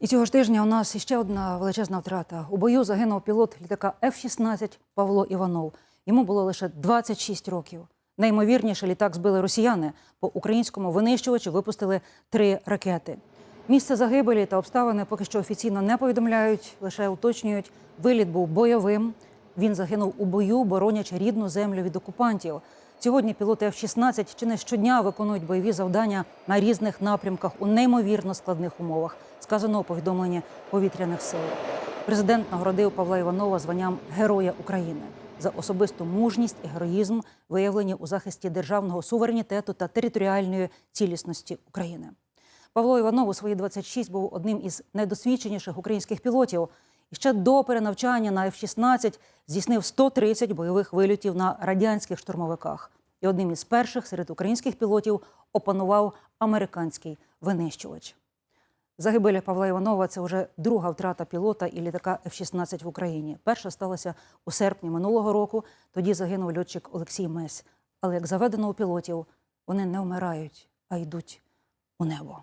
І цього ж тижня у нас ще одна величезна втрата. У бою загинув пілот літака F-16 Павло Іванов. Йому було лише 26 років. Наймовірніше літак збили росіяни. По українському винищувачу випустили три ракети. Місце загибелі та обставини поки що офіційно не повідомляють, лише уточнюють. Виліт був бойовим. Він загинув у бою, боронячи рідну землю від окупантів. Сьогодні пілоти F-16 чи не щодня виконують бойові завдання на різних напрямках у неймовірно складних умовах, сказано у повідомленні повітряних сил. Президент нагородив Павла Іванова званням Героя України за особисту мужність і героїзм, виявлені у захисті державного суверенітету та територіальної цілісності України. Павло Іванов у свої 26 був одним із найдосвідченіших українських пілотів. І ще до перенавчання на F-16 здійснив 130 бойових вильотів на радянських штурмовиках. І одним із перших серед українських пілотів опанував американський винищувач. Загибель Павла Іванова це вже друга втрата пілота і літака F-16 в Україні. Перша сталася у серпні минулого року. Тоді загинув льотчик Олексій Месь. Але як заведено у пілотів, вони не вмирають, а йдуть у небо.